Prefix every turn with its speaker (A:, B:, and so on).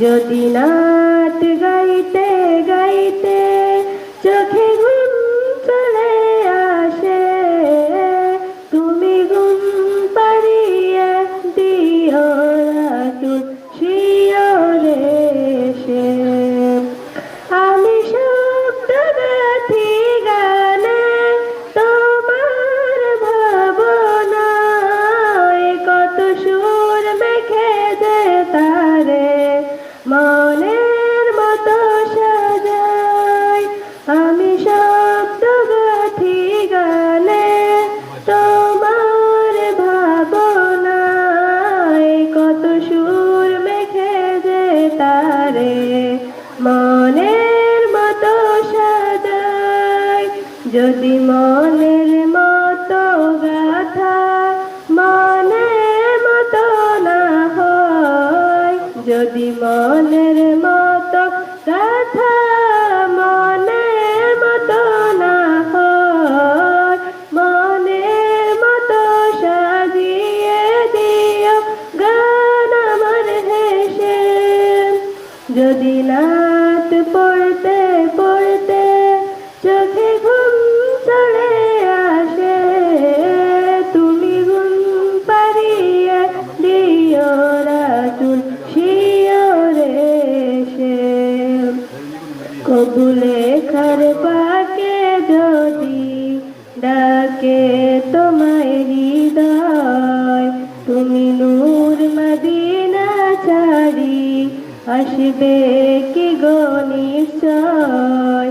A: যদি নাট গাইতে গাইতে চোখে যদি মনের মতো গাথা মনের মতো না হয়, যদি মনের মতো গাথা মনের মতো না হয়, মনের মতো সাজিয়ে দিও গান আমার হেসে। যদি নাত খার পাকে যদি ডাকে তোমায় হৃদয়। তুমি নূর মদিনা ছাড়ি আসবে কি গণিত নিশ্চয়?